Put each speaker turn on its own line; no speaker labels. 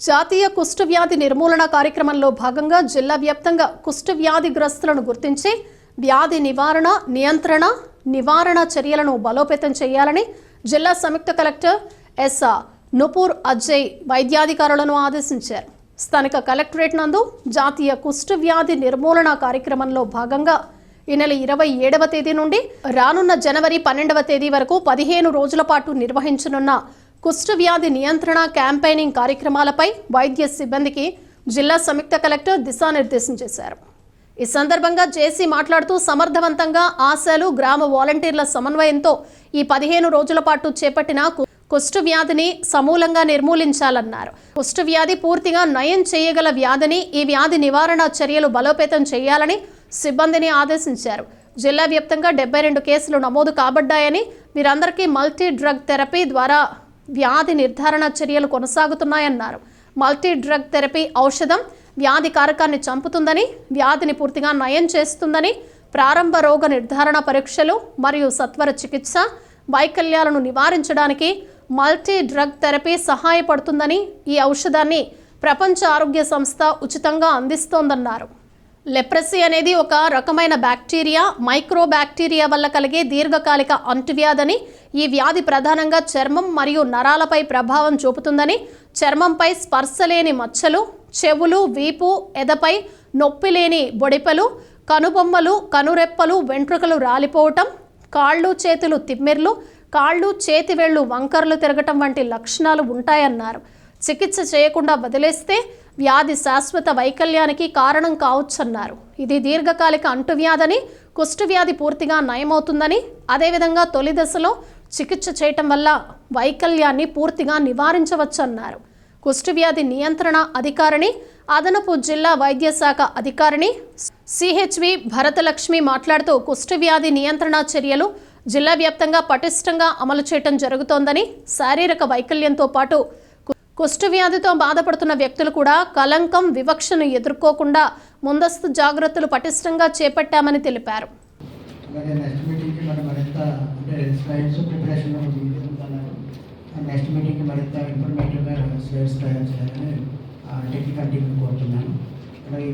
జాతీయ కుష్ఠవ్యాధి నిర్మూలన కార్యక్రమంలో భాగంగా జిల్లా వ్యాప్తంగా కుష్ఠవ్యాధిగ్రస్తులను గుర్తించి వ్యాధి నివారణ నియంత్రణ నివారణ చర్యలను బలోపేతం చేయాలని జిల్లా సంయుక్త కలెక్టర్ ఎస్ నుపూర్ అజయ్ వైద్యాధికారులను ఆదేశించారు. స్థానిక కలెక్టరేట్ నందు జాతీయ కుష్ఠవ్యాధి నిర్మూలన కార్యక్రమంలో భాగంగా ఈ నెల ఇరవై ఏడవ తేదీ నుండి రానున్న జనవరి పన్నెండవ తేదీ వరకు పదిహేను రోజుల పాటు నిర్వహించనున్న కుష్ఠవ్యాధి నియంత్రణ క్యాంపెయినింగ్ కార్యక్రమాలపై వైద్య సిబ్బందికి జిల్లా సంయుక్త కలెక్టర్ దిశానిర్దేశం చేశారు. ఈ సందర్భంగా జేసీ మాట్లాడుతూ సమర్థవంతంగా ఆశాలు గ్రామ వాలంటీర్ల సమన్వయంతో ఈ పదిహేను రోజుల పాటు చేపట్టిన కుష్ఠవ్యాధిని సమూలంగా నిర్మూలించాలన్నారు. కుష్ఠవ్యాధి పూర్తిగా నయం చేయగల వ్యాధిని ఈ వ్యాధి నివారణ చర్యలు బలోపేతం చేయాలని సిబ్బందిని ఆదేశించారు. జిల్లా వ్యాప్తంగా డెబ్బై రెండు కేసులు నమోదు కాబడ్డాయని వీరందరికీ మల్టీ డ్రగ్ థెరపీ ద్వారా వ్యాధి నిర్ధారణ చర్యలు కొనసాగుతున్నాయన్నారు. మల్టీ డ్రగ్ థెరపీ ఔషధం వ్యాధి కారకాన్ని చంపుతుందని వ్యాధిని పూర్తిగా నయం చేస్తుందని ప్రారంభ రోగ నిర్ధారణ పరీక్షలు మరియు సత్వర చికిత్స వైకల్యాలను నివారించడానికి మల్టీ డ్రగ్ థెరపీ సహాయపడుతుందని ఈ ఔషధాన్ని ప్రపంచ ఆరోగ్య సంస్థ ఉచితంగా అందిస్తోందన్నారు. లెప్రసీ అనేది ఒక రకమైన బ్యాక్టీరియా మైక్రో బ్యాక్టీరియా వల్ల కలిగే దీర్ఘకాలిక అంటువ్యాధని ఈ వ్యాధి ప్రధానంగా చర్మం మరియు నరాలపై ప్రభావం చూపుతుందని చర్మంపై స్పర్శ లేని మచ్చలు చెవులు వీపు ఎదపై నొప్పి లేని బొడిపలు కనుబొమ్మలు కనురెప్పలు వెంట్రుకలు రాలిపోవటం కాళ్ళు చేతులు తిమ్మిర్లు కాళ్ళు చేతివేళ్ళు వంకర్లు తిరగటం వంటి లక్షణాలు ఉంటాయన్నారు. చికిత్స చేయకుండా వదిలేస్తే వ్యాధి శాశ్వత వైకల్యానికి కారణం కావచ్చన్నారు. ఇది దీర్ఘకాలిక అంటువ్యాధని కుష్ఠవ్యాధి పూర్తిగా నయమవుతుందని అదేవిధంగా తొలి దశలో చికిత్స చేయటం వల్ల వైకల్యాన్ని పూర్తిగా నివారించవచ్చన్నారు. కుష్ఠవ్యాధి నియంత్రణ అధికారిని అదనపు జిల్లా వైద్య శాఖ అధికారిని సిహెచ్వి భరతలక్ష్మి మాట్లాడుతూ కుష్ఠవ్యాధి నియంత్రణ చర్యలు జిల్లా వ్యాప్తంగా పటిష్టంగా అమలు చేయటం జరుగుతోందని శారీరక వైకల్యంతో పాటు కుష్ఠవ్యాధితో బాధపడుతున్న వ్యక్తులు కూడా కలంకం వివక్షను ఎదుర్కోకుండా ముందస్తు జాగ్రత్తలు పటిష్టంగా చేపట్టామని తెలిపారు.
నెక్స్ట్ మీటింగ్కి మరింత ఇన్ఫర్మేటివ్గా స్లైడ్స్ తయారు చేయాలని టెక్నికల్ కోరుతున్నాను.